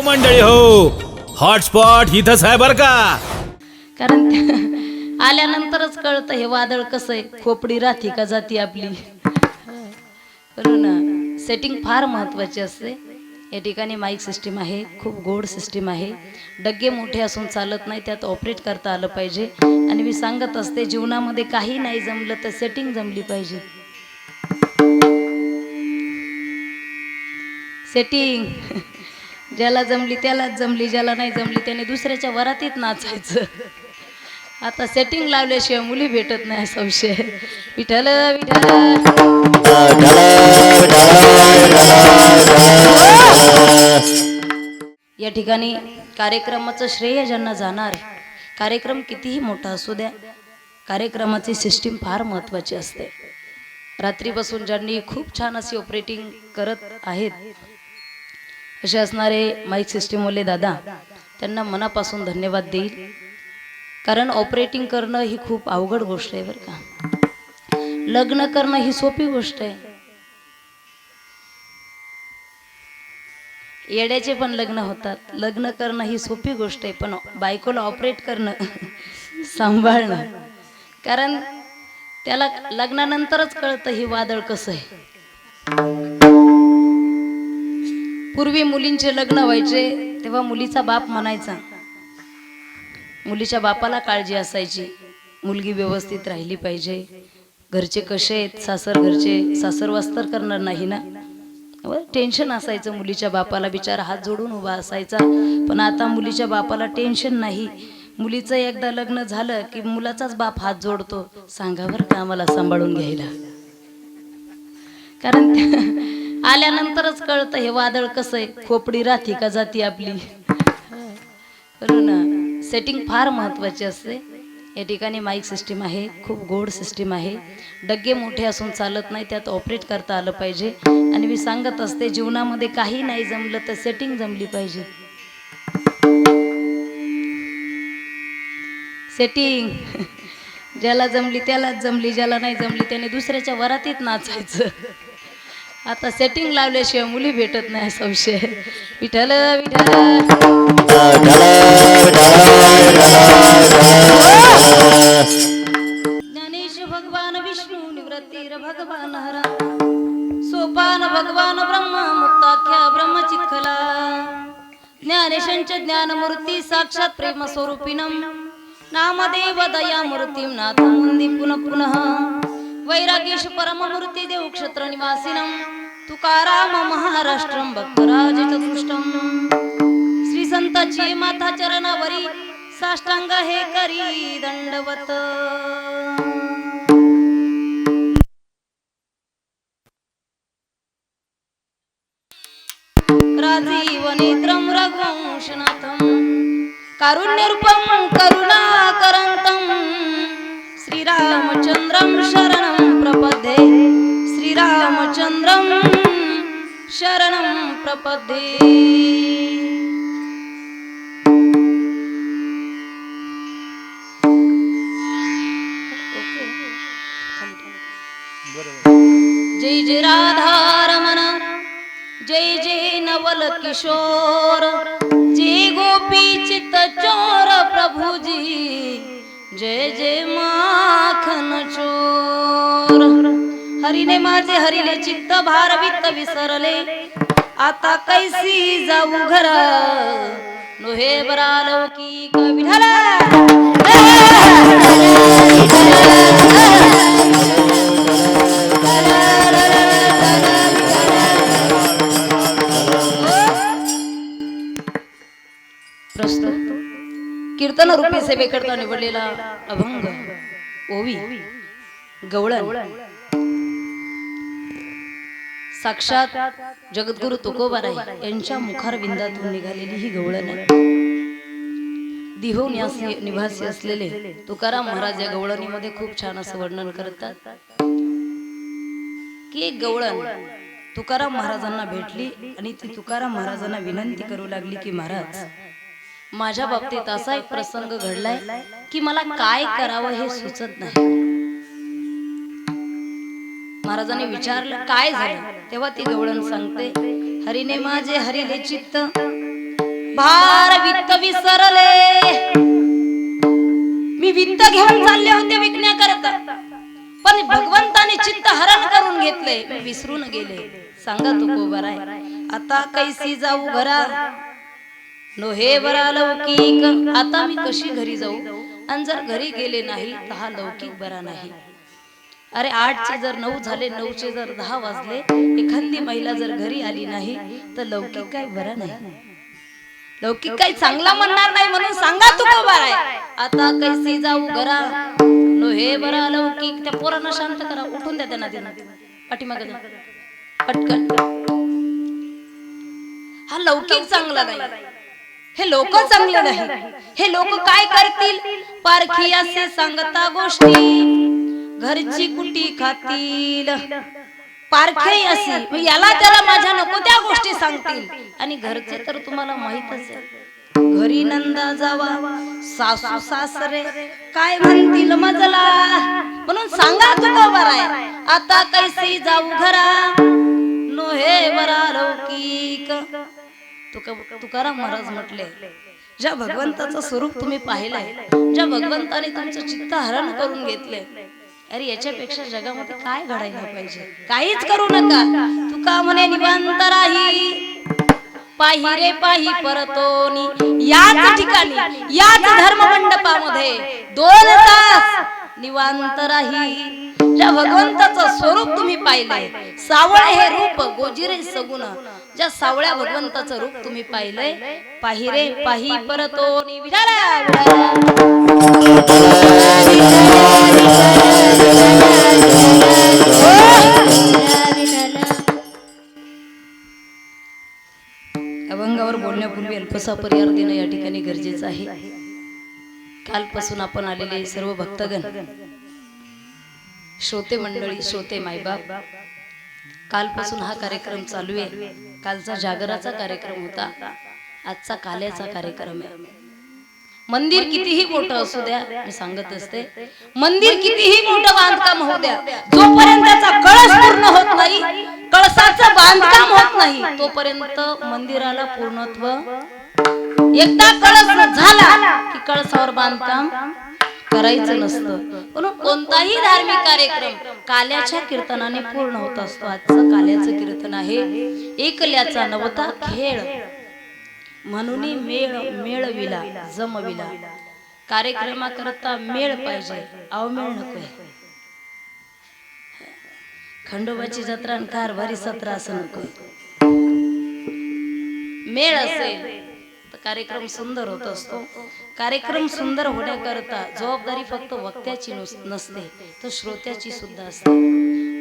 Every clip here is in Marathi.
हो मंडळी हो. हॉटस्पॉट इथंच आहे बर का? कारण त्या- आल्यानंतरच कळतं हे वादळ कसं आहे. खोपडी राहते का जाती आपली? बरोबर ना. सेटिंग फार महत्वाची असते. या ठिकाणी माईक सिस्टीम आहे. खूप गोड सिस्टीम आहे. डग्गे मोठे असून चालत नाही त्यात ऑपरेट करता आलं पाहिजे. आणि मी सांगत असते जीवनामध्ये काही नाही जमलं तर सेटिंग जमली पाहिजे. सेटिंग ज्याला जमली त्यालाच जमली ज्याला नाही जमली त्याने दुसऱ्याच्या वरातीत नाचायचं. आता सेटिंग लावल्याशिवाय मुली भेटत नाही असा विषय विठ्ठल. या ठिकाणी कार्यक्रमाचं श्रेय ज्यांना जाणार कार्यक्रम कितीही मोठा असू द्या कार्यक्रमाची सिस्टीम फार महत्त्वाची असते. रात्रीपासून ज्यांनी खूप छान अशी ऑपरेटिंग करत आहेत असे असणारे माईक सिस्टीमवाले दादा त्यांना मनापासून धन्यवाद देईल. कारण ऑपरेटिंग करणं ही खूप अवघड गोष्ट आहे बरं का. लग्न करणं ही सोपी गोष्ट आहे. येड्याचे पण लग्न होतात. लग्न करणं ही सोपी गोष्ट आहे पण बायकोला ऑपरेट करणं सांभाळणं. कारण त्याला लग्नानंतरच कळतं ही वादळ कसं आहे. पूर्वी मुलींचे लग्न व्हायचे तेव्हा मुलीचा बाप म्हणायचा मुलीच्या बापाला काळजी असायची. मुलगी व्यवस्थित राहिली पाहिजे. घरचे कसे आहेत? सासर घरचे सासर वास्तर करणार नाही ना? टेन्शन असायचं मुलीच्या बापाला. बिचारा हात जोडून उभा असायचा. पण आता मुलीच्या बापाला टेन्शन नाही. मुलीचं एकदा लग्न झालं की मुलाचाच बाप हात जोडतो. सांगा बरं का आम्हाला सांभाळून घ्यायला. कारण त्या- आल्यानंतरच कळतं हे वादळ कसं आहे. खोपडी राहते का जाती आपली? ना. सेटिंग फार महत्त्वाची असते. या ठिकाणी माईक सिस्टीम आहे खूप गोड सिस्टीम आहे. डग्गे मोठे असून चालत नाही त्यात ऑपरेट करता आलं पाहिजे. आणि मी सांगत असते जीवनामध्ये काही नाही जमलं तर सेटिंग जमली पाहिजे. सेटिंग ज्याला जमली त्यालाच जमली ज्याला नाही जमली त्याने दुसऱ्याच्या वरातीत नाचायचं. आता सेटिंग लावल्याशिवाय मुली भेटत नाही संशय. विठल विठ्ठल. ज्ञानेश भगवान विष्णू निवृत्तीर भगवान हरा. सोपान भगवान ब्रह्मा मुक्ताख्या ब्रह्मचित्खला ज्ञानेशांच्या ज्ञानमूर्ती साक्षात प्रेम स्वरूपिनम नामदेव दया मूर्तीं नाथ मुंदी पुनः पुनः. वैरागेश परममूर्ती देव क्षेत्र निवासिनम। तुकाराम महाराष्ट्रम भक्तराज चतुष्टम श्री संताची माथा चरणावरी साष्टांग हे करी दंडवत। राजीव नेत्रम रघुवंशनाथम। कारुण्यरूपम करुणाकरम श्रीरामचंद्रम शरणं प्रपद्ये श्रीरामचंद्रम शरणं प्रपदे। जय जय राधारमण जय जय नवल किशोर जय गोपी चित्त चोर जय जय माखन चोर. हरिने माझे हरिले चित्त भार वित्त विसरले. आता कैसी जाऊ घरा? नोहे बरा लौकी कवी प्रस्तुत. कीर्तन रूपी सेवेकरता निवडलेला अभंग. ओवी. गवळण. साक्षात जगद्गुरु तुकोबाराय यांच्या मुखारविंदातून निघालेली ही गवळण दिहो निवासी असलेले तुकाराम महाराज या गवळणीमध्ये खूप छान असं वर्णन करतात. की एक गवळण. तुकाराम महाराजांना भेटली आणि ती तुकाराम महाराजांना विनंती करू लागली की महाराज माझ्या बाबतीत असा एक प्रसंग घडलाय की मला काय करावं हे सुचत नाही. महाराजांनी विचारलं काय झालं? तेव्हा ती गवळण सांगते हरीने माझे हरिले चित्त भार वित्त विसरले. मी वित्त घेऊन चालले होते विकण्याकरता पण भगवंताने चित्त हरण करून घेतले विसरून गेले. सांगा तू को बराय आता कैसी जाऊ घरा? नो हे बरा लौकिक आता मी कशी घरी जाऊ? आणि जर घरी गेले नाही तर हा लौकिक बरा नाही. अरे आठचे जर नऊ झाले नऊचे जर दहा वाजले एखादी महिला जर घरी आली नाही तर लौकिक काय बरा नाही? लौकिक काही चांगला म्हणणार नाही म्हणून सांगा तू को बरा आहे? आता कैसे जाऊ घरा? नो हे बरा लौकिक त्या पोरांना शांत करा उठून द्या त्यांना त्यांना पाठीमागे पटकन. हा लौकिक चांगला नाही. हे लोक चांगले नाही. हे लोक काय करतील? पारखी असे सांगता गोष्टी. घरची कुटी खातील. पारखी असे. याला त्याला माझ्या नको त्या गोष्टी सांगतील? आणि घरचे तर तुम्हाला माहितच आहे. घरी नंदा जावा. सासू सासरे. काय म्हणतील मजला? म्हणून सांगा तू बरा आहे. आता कैसे जाऊ घरा? तुका तुकाराम महाराज म्हटले ज्या भगवंताचं स्वरूप तुम्ही पाहिलंय ज्या भगवंताने तुमचं चित्त हरण करून घेतले अरे याच्यापेक्षा जगामध्ये काय घडायला पाहिजे? काहीच करू नका. तुका म्हणे निवांत राही पाही रे पाही परतोनी. याच ठिकाणी याच धर्म मंडपामध्ये दोन तास निवांत राही ज्या भगवंताचं स्वरूप तुम्ही पाहिलंय सावळे हे रूप गोजिरे सगुण. ज्या सावळ्या भगवंताचं रूप तुम्ही पाहिलंय पाही रे पाही विठाला. अभंगावर बोलण्यापूर्वी अल्पसा परिहार देणं या ठिकाणी गरजेचं आहे कालपासून आपण आलेले सर्व भक्तगण श्रोते मंडळी श्रोते मायबाप कालपासून हा कार्यक्रम चालू आहे कालचा जागराचा कार्यक्रम होता. आजचा काल्याचा कार्यक्रम आहे. मंदिर कितीही मोठं असू द्या मी सांगत असते. मंदिर कितीही मोठं बांधकाम होऊ द्या. जोपर्यंत त्याचा कळस पूर्ण होत नाही कळसाचं बांधकाम होत नाही तोपर्यंत मंदिराला पूर्णत्व एकदा कळस झाला की कळसावर बांधकाम. करायचं नसतं. म्हणून कोणताही धार्मिक कार्यक्रम काल्याच्या कीर्तनाने पूर्ण होत असतो. आजचं काल्याचं कीर्तन आहे एकल्याचा नवता खेळ. म्हणून मेळ मेळविला जमविला. कार्यक्रमाकरता मेळ पाहिजे अवमेळ नकोय. खंडोबाची जत्रा आणि कारभारी सत्रा असं नकोय. मेळ असेल कार्यक्रम सुंदर होत असतो. कार्यक्रम सुंदर होण्याकरता जबाबदारी फक्त वक्त्याची नुस- नसते. तर श्रोत्याची सुद्धा असते.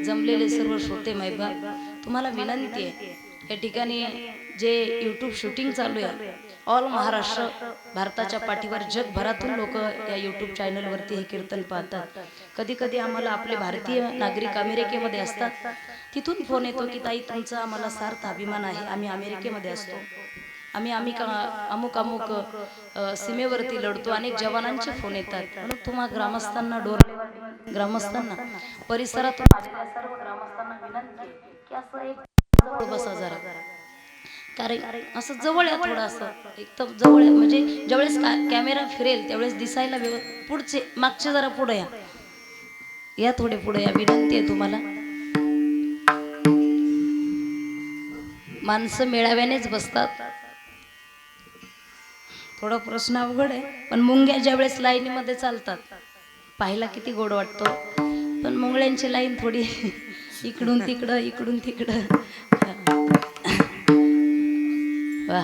जमलेले सर्व श्रोते मायबाप तुम्हाला विनंती आहे. या ठिकाणी जे यूट्यूब शूटिंग चालू आहे ऑल महाराष्ट्र भारताच्या पाठीवर जगभरातून लोक या यूट्यूब चॅनलवरती हे कीर्तन पाहतात. कधी कधी आम्हाला आपले भारतीय नागरिक अमेरिकेमध्ये असतात. तिथून फोन येतो की ताई तुमचा आम्हाला सार्थ अभिमान आहे. आम्ही अमेरिकेमध्ये असतो. आम्ही आम्ही का- अमुक अमुक सीमेवरती लढतो अनेक जवानांचे फोन येतात. म्हणून तुम्हा ग्रामस्थांना डोर ग्रामस्थांना परिसरातून आलेल्या सर्व ग्रामस्थांना विनंती आहे की असं एक जवळ बसा जरा कारण असं जवळ या थोडं असं. एक तर जवळ आहे, म्हणजे ज्यावेळेस का- कॅमेरा फिरेल त्यावेळेस दिसायला व्यव पुढचे मागचे जरा पुढे या. या थोडे पुढे या. विनंती आहे तुम्हाला. माणसं मेळाव्यानेच बसतात. थोडा प्रश्न अवघड आहे पण मुंग्या ज्यावेळेस लाईनीमध्ये चालतात पाहायला किती गोड वाटतो. पण मुंगळ्यांची लाईन थोडी इकडून तिकडं इकडून तिकडं. वा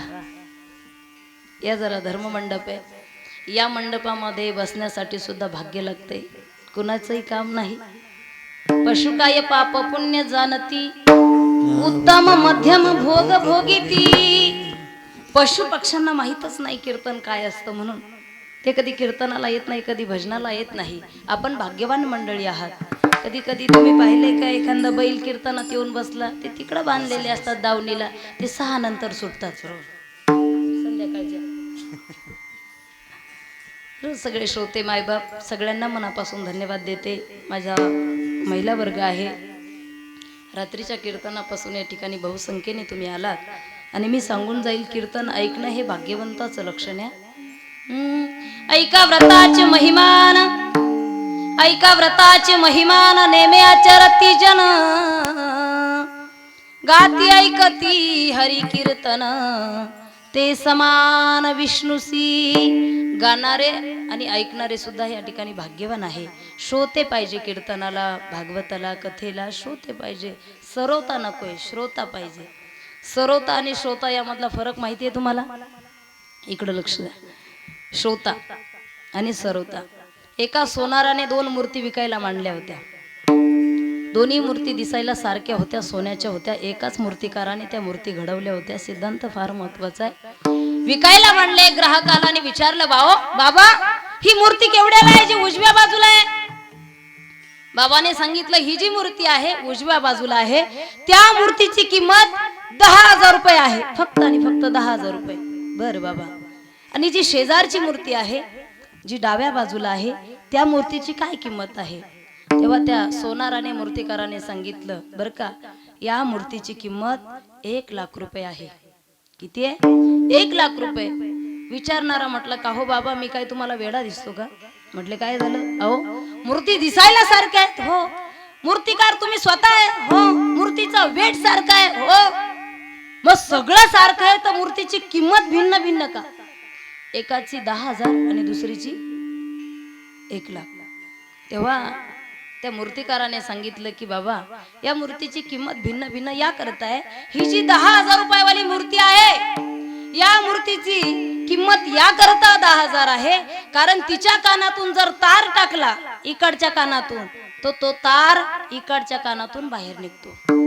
या जरा धर्म मंडप आहे. या मंडपामध्ये बसण्यासाठी सुद्धा भाग्य लागते कुणाचंही काम नाही. पशुकाय पाप पुण्य जाणती. उत्तम मध्यम भोग भोगिती. पशु पक्ष्यांना माहीतच नाही कीर्तन काय असतं म्हणून. ते कधी कीर्तनाला येत नाही कधी भजनाला येत नाही. आपण भाग्यवान मंडळी आहात. कधी कधी तुम्ही पाहिले का एखादा बैल कीर्तनात येऊन बसला ते तिकडं बांधलेले असतात दावणीला ते सहा नंतर सुटतात. संध्याकाळच्या. रोज सगळे श्रोते मायबाप सगळ्यांना मनापासून धन्यवाद देते. माझा महिला वर्ग आहे. रात्रीच्या कीर्तनापासून या ठिकाणी बहुसंख्येने तुम्ही आलात. आणि मी सांगून जाईल कीर्तन ऐकणं हे भाग्यवंताचं लक्षण आहे. ऐका व्रताचे महिमान. ऐका व्रताचे महिमान नेमे आचरती जन. गाती ऐकती हरी कीर्तन. ते समान विष्णुसी गाणारे आणि ऐकणारे सुद्धा या ठिकाणी भाग्यवान आहे. श्रोते पाहिजे कीर्तनाला भागवताला कथेला श्रोते पाहिजे सरवता नकोय श्रोता पाहिजे. सरवता आणि श्रोता यामधला फरक माहिती आहे तुम्हाला? इकडं लक्ष द्या. श्रोता आणि सरवता एका सोनाराने दोन मूर्ती विकायला मांडल्या होत्या. दोन्ही मूर्ती दिसायला सारख्या होत्या सोन्याच्या होत्या. एकाच मूर्तिकाराने त्या मूर्ती घडवल्या होत्या. सिद्धांत फार महत्त्वाचा आहे. विकायला मांडले ग्राहकाला आणि विचारलं भाऊ बाबा ही मूर्ती केवढ्याला आहे? जी उजव्या बाजूला आहे. बाबाने सांगितलं ही जी मूर्ती आहे उजव्या बाजूला आहे. त्या मूर्तीची किंमत दहा हजार रुपये आहे. फक्त आणि फक्त दहा हजार रुपये. बर बाबा. आणि जी शेजारची मूर्ती आहे जी डाव्या बाजूला आहे त्या मूर्तीची काय किंमत आहे? तेव्हा त्या सोनाराने मूर्तिकाराने सांगितलं बर का या मूर्तीची किंमत एक लाख रुपये आहे. किती आहे? एक लाख रुपये. विचारणारा म्हटलं का हो बाबा मी काय तुम्हाला वेडा दिसतो का? म्हटले काय झालं? अहो मूर्ती दिसायला सारख्या आहेत हो. मूर्तिकार तुम्ही स्वतः आहे? हो मूर्तीचा वेट सारखा आहे. हो. मग सगळं सारखं आहे तर मूर्तीची किंमत भिन्न भिन्न का? एकाची दहा हजार आणि दुसरीची एक लाख. तेव्हा त्या मूर्तिकाराने सांगितलं की बाबा या मूर्तीची किंमत भिन्न भिन्न या करताय ही जी दहा हजार रुपयावाली मूर्ती आहे या मूर्तीची किंमत या करता दहा हजार आहे. कारण तिच्या कानातून जर तार टाकला इकडच्या कानातून तो तो तार इकडच्या कानातून बाहेर निघतो.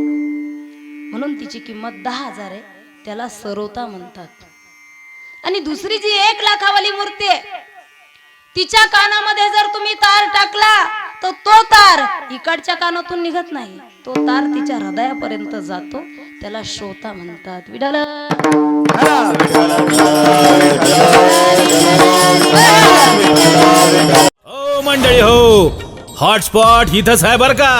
म्हणून तिची किंमत दहा हजार आहे त्याला सरोता म्हणतात. आणि दुसरी जी एक लाखावाली मूर्ती आहे तिच्या कानामध्ये जर तुम्ही तार टाकला तर तो तार इकडच्या कानातून निघत नाही. तो तार तिच्या हृदयापर्यंत जातो त्याला श्रोता म्हणतात. विडाल हो मंडळी हो. हॉटस्पॉट इथंच आहे बर का?